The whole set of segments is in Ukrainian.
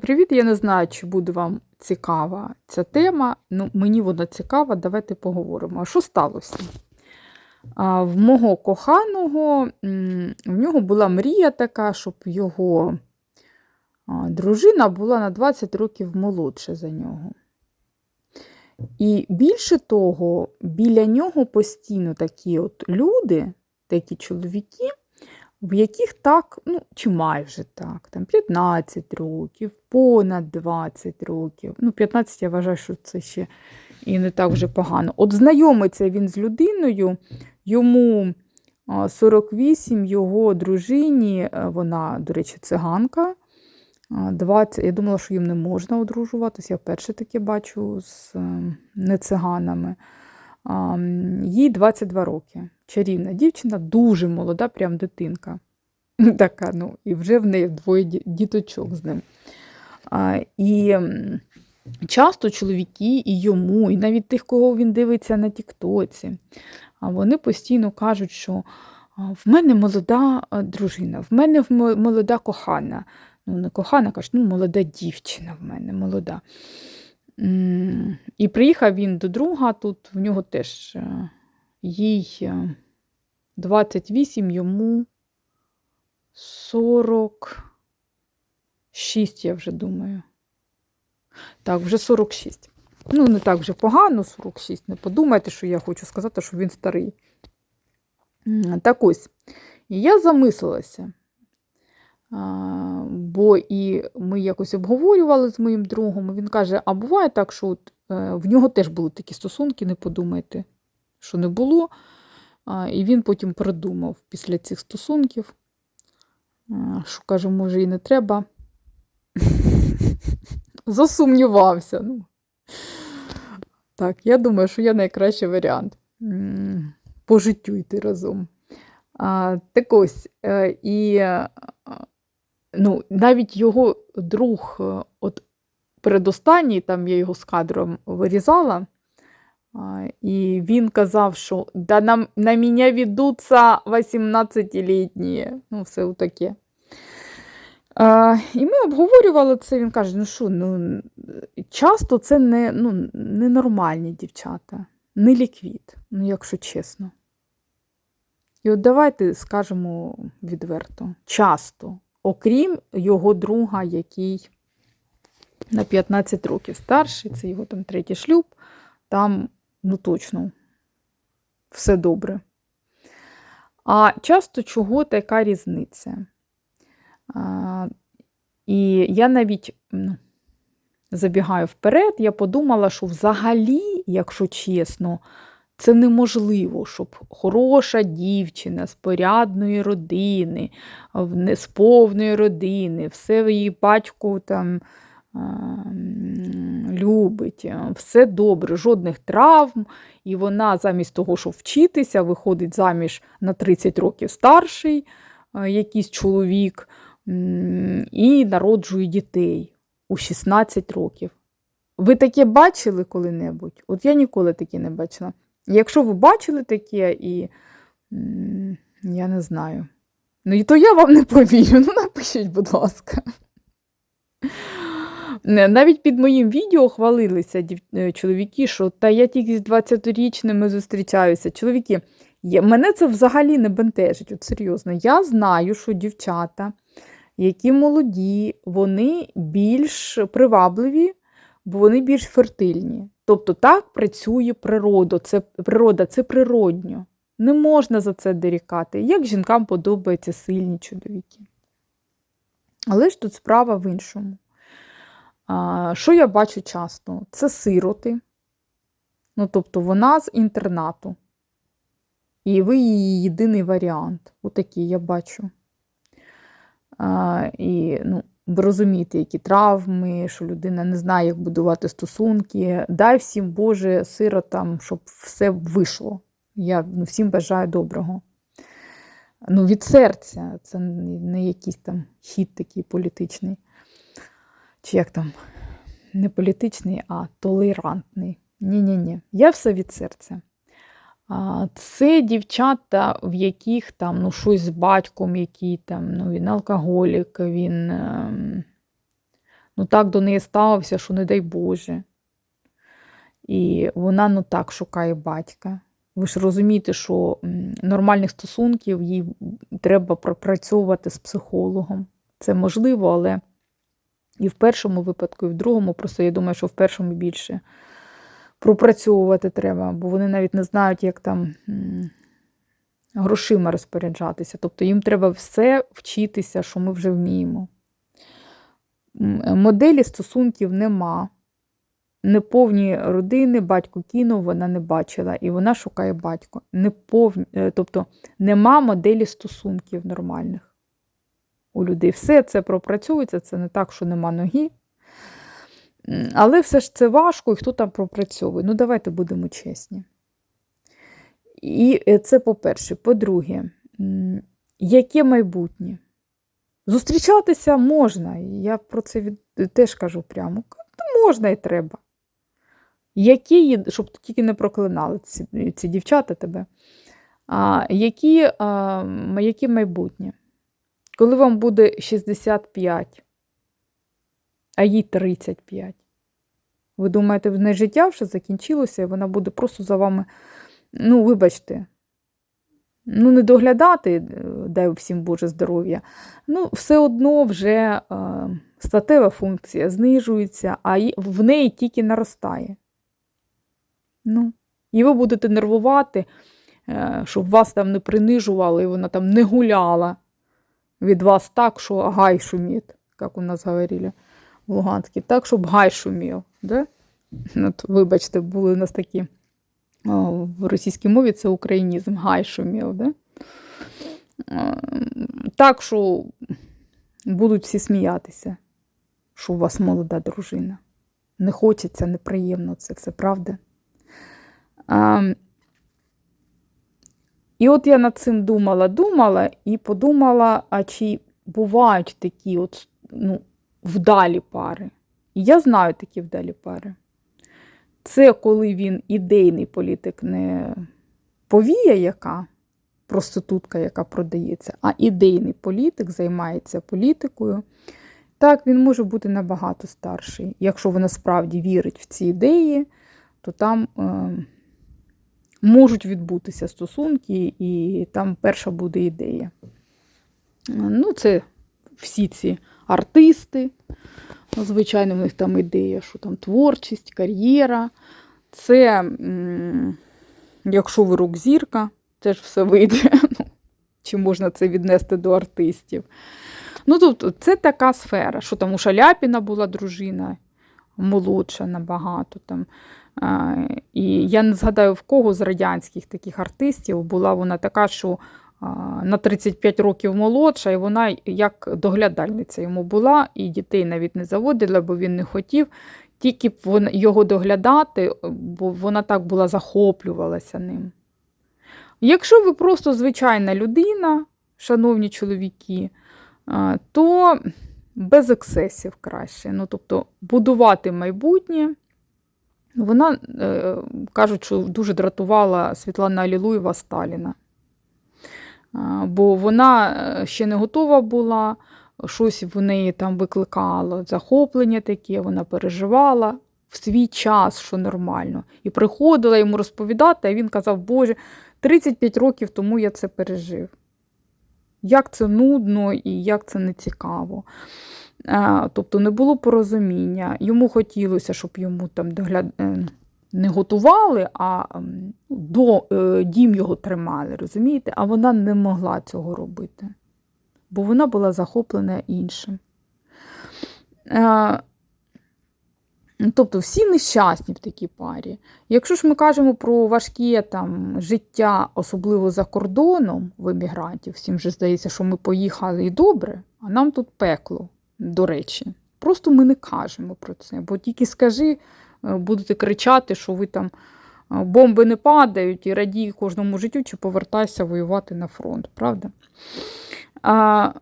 Привіт, я не знаю, чи буде вам цікава ця тема. Ну, мені вона цікава, давайте поговоримо. А що сталося? А, в мого коханого в нього була мрія така, щоб його дружина була на 20 років молодша за нього. І більше того, біля нього постійно такі от люди, такі чоловіки, в яких так, ну, чи майже так, там 15 років, понад 20 років. Ну, 15 я вважаю, що це ще і не так вже погано. От знайомиться він з людиною, йому 48, його дружині, е, вона, до речі, циганка. 20, я думала, що їм не можна одружуватися. Я вперше таке бачу з е, нециганами. Їй 22 роки. Чарівна дівчина, дуже молода, прям дитинка. Така, ну, і вже в неї двоє діточок з ним. А, і часто чоловіки і йому, і навіть тих, кого він дивиться на Тіктоці, вони постійно кажуть, що в мене молода дружина, в мене молода кохана. Ну, не кохана, кажуть, ну, молода дівчина в мене, молода. І приїхав він до друга, тут в нього теж е, їй е, 28, йому 46, я вже думаю. Так, вже 46. Ну, не так вже погано, 46. Не подумайте, що я хочу сказати, що він старий. Так ось. І я замислилася. Бо і ми якось обговорювали з моїм другом, він каже: а буває так, що от, е, в нього теж були такі стосунки, не подумайте, що не було. І він потім придумав після цих стосунків, що каже, може, і не треба. Засумнівався. Ну. Так, я думаю, що я найкращий варіант. По йти разом. А, так ось, е, і ну, навіть його друг, е, от передостанній, там я його з кадром вирізала, і він казав, що да на, на мене ведуться 18-літні. Ну, все таке. А, і ми обговорювали це. Він каже: ну що, ну, часто це не, ну, ненормальні дівчата, не ліквід, ну, якщо чесно. І от давайте скажемо відверто, часто, окрім його друга, який на 15 років старший, це його там третій шлюб, там, ну точно, все добре. А часто чого така різниця? А, і я навіть ну, забігаю вперед, я подумала, що взагалі, якщо чесно, це неможливо, щоб хороша дівчина з порядної родини, з повної родини, все її батько там любить, все добре, жодних травм. І вона замість того, щоб вчитися, виходить заміж на 30 років старший якийсь чоловік і народжує дітей у 16 років. Ви таке бачили коли-небудь? От я ніколи таке не бачила. Якщо ви бачили таке, і я не знаю. Ну, і то я вам не повірю. Ну, напишіть, будь ласка. Навіть під моїм відео хвалилися е, чоловіки, що та я тільки з 20-річними зустрічаюся. Чоловіки, мене це взагалі не бентежить, от серйозно. Я знаю, що дівчата, які молоді, вони більш привабливі, бо вони більш фертильні. Тобто так працює природа, це, природа, це природньо. Не можна за це дорікати. Як жінкам подобаються сильні чоловіки. Але ж тут справа в іншому. А, що я бачу часто? Це сироти. Ну, тобто вона з інтернату. І ви її єдиний варіант. Отакий я бачу. А, і, ну, ви розумієте, які травми, що людина не знає, як будувати стосунки. Дай всім, Боже, сиротам, щоб все вийшло. Я ну, всім бажаю доброго. Ну, від серця, це не якийсь там хід такий політичний. Чи як там, не політичний, а толерантний. Ні-ні-ні. Я все від серця. Це дівчата, в яких там ну, щось з батьком, який там, ну, він алкоголік, він ем, ну так до неї ставився, що не дай Боже. І вона ну так шукає батька. Ви ж розумієте, що нормальних стосунків їй треба пропрацьовувати з психологом. Це можливо, але і в першому випадку, і в другому, просто я думаю, що в першому більше пропрацьовувати треба, бо вони навіть не знають, як там грошима розпоряджатися. Тобто їм треба все вчитися, що ми вже вміємо. Моделі стосунків нема. Неповні родини, батько кинув, вона не бачила, і вона шукає батько. Неповні, е, тобто нема моделі стосунків нормальних у людей. Все це пропрацьовується, це не так, що нема ноги. Але все ж це важко, і хто там пропрацьовує. Ну, давайте будемо чесні. І е, це по-перше. По-друге, яке майбутнє? Зустрічатися можна, я про це від... теж кажу прямо. Можна і треба. Які, щоб тільки не проклинали ці, ці дівчата тебе. А, які, а, м, яке майбутнє? Коли вам буде 65, а їй 35. Ви думаєте, в неї життя вже закінчилося, і вона буде просто за вами, ну, вибачте, ну, не доглядати, е, дай всім Боже здоров'я. Ну, все одно вже е, статева функція знижується, а в неї тільки наростає. Ну, і ви будете нервувати, е, щоб вас там не принижували, і вона там не гуляла від вас так, що гай шумить, як у нас говорили в Луганській, так, щоб гай шумів. Да? От, вибачте, були у нас такі о, в російській мові це українізм, гай шумів. Да? Так, що будуть всі сміятися, що у вас молода дружина. Не хочеться, неприємно це все, правда? А, і от я над цим думала, думала і подумала, а чи бувають такі от, ну, вдалі пари. І я знаю такі вдалі пари. Це коли він ідейний політик, не повія, яка проститутка, яка продається, а ідейний політик займається політикою. Так, він може бути набагато старший. Якщо вона справді вірить в ці ідеї, то там е, можуть відбутися стосунки, і там перша буде ідея. Е, Ну, це всі ці артисти. Ну, Звичайно, в них там ідея, що там творчість, кар'єра. Це, якщо ви рок-зірка, теж все вийде. Ну, Чи можна це віднести до артистів? Ну, тобто, це така сфера, що там у Шаляпіна була дружина молодша набагато. Там. І я не згадаю, в кого з радянських таких артистів була вона така, що на 35 років молодша, і вона як доглядальниця йому була, і дітей навіть не заводила, бо він не хотів. Тільки б його доглядати, бо вона так була захоплювалася ним. Якщо ви просто звичайна людина, шановні чоловіки, то без ексцесів краще. Ну, тобто будувати майбутнє. Вона, е, кажуть, що дуже дратувала Світлана Алілуєва Сталіна. Бо вона е, ще не готова була, щось в неї там викликало захоплення таке, вона переживала в свій час, що нормально. І приходила йому розповідати, а він казав, Боже, 35 років тому я це пережив. Як це нудно і як це нецікаво. А, Тобто не було порозуміння. Йому хотілося, щоб йому там догляд... не готували, а ем, до, е, дім його тримали, розумієте? А вона не могла цього робити, бо вона була захоплена іншим. Е, Тобто всі нещасні в такій парі. Якщо ж ми кажемо про важке там, життя, особливо за кордоном в емігрантів, всім же здається, що ми поїхали і добре, а нам тут пекло, до речі. Просто ми не кажемо про це, бо тільки скажи, будете кричати, що ви там е, бомби не падають і радій кожному життю, чи повертайся воювати на фронт, правда? А,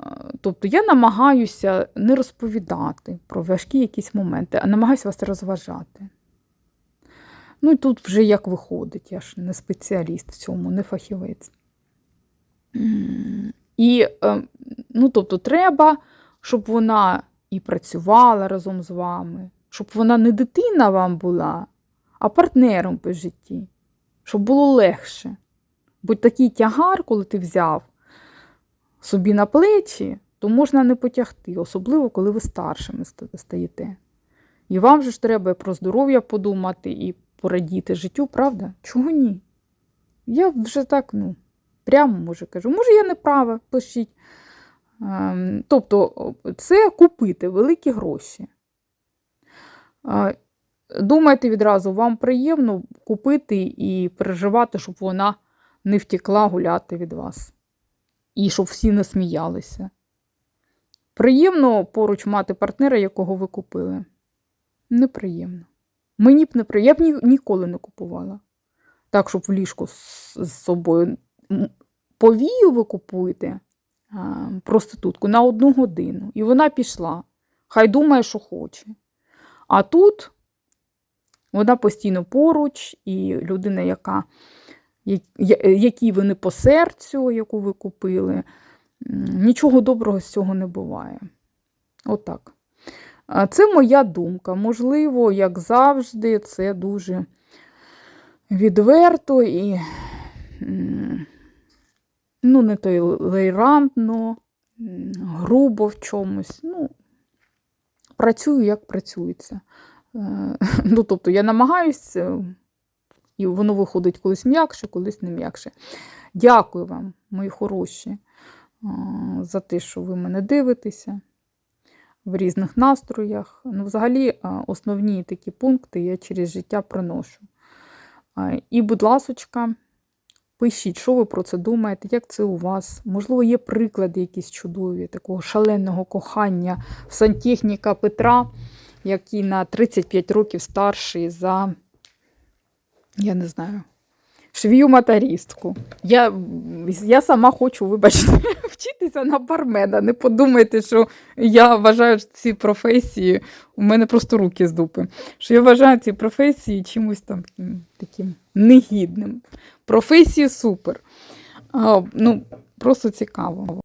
тобто я намагаюся не розповідати про важкі якісь моменти, а намагаюся вас розважати. Ну і тут вже як виходить, я ж не спеціаліст в цьому, не фахівець. І, е, ну, тобто, треба, щоб вона і працювала разом з вами, щоб вона не дитина вам була, а партнером по житті, щоб було легше. Бо такий тягар, коли ти взяв собі на плечі, то можна не потягти, особливо коли ви старшими стаєте. І вам же ж треба про здоров'я подумати і порадіти життю, правда? Чого ні? Я вже так, ну, прямо може кажу. Може, я не права, пишіть. Ем, Тобто, це купити великі гроші. Думайте відразу, вам приємно купити і переживати, щоб вона не втекла гуляти від вас. І щоб всі не сміялися. Приємно поруч мати партнера, якого ви купили. Неприємно. Мені б неприємно. Я б ні, ніколи не купувала. Так, щоб в ліжку з, з собою. Повію ви купуєте а, проститутку на одну годину. І вона пішла. Хай думає, що хоче. А тут вона постійно поруч, і людина, яка, якій ви не по серцю, яку ви купили, нічого доброго з цього не буває. Отак. Це моя думка. Можливо, як завжди, це дуже відверто і ну, не толерантно, м, грубо в чомусь. Ну, працюю, як працюється. Е, Ну, тобто я намагаюся, і воно виходить колись м'якше, колись не м'якше. Дякую вам, мої хороші, е, за те, що ви мене дивитеся в різних настроях. Ну, взагалі, е, основні такі пункти я через життя приношу. Е, І, будь ласочка, пишіть, що ви про це думаєте, як це у вас. Можливо, є приклади якісь чудові такого шаленого кохання в сантехніка Петра, який на 35 років старший за, я не знаю, швію матарістку. Я, я сама хочу, вибачте, вчитися на бармена. Не подумайте, що я вважаю ці професії, у мене просто руки з дупи. Що я вважаю ці професії чимось там таким негідним. Професії супер. А, ну, просто цікаво.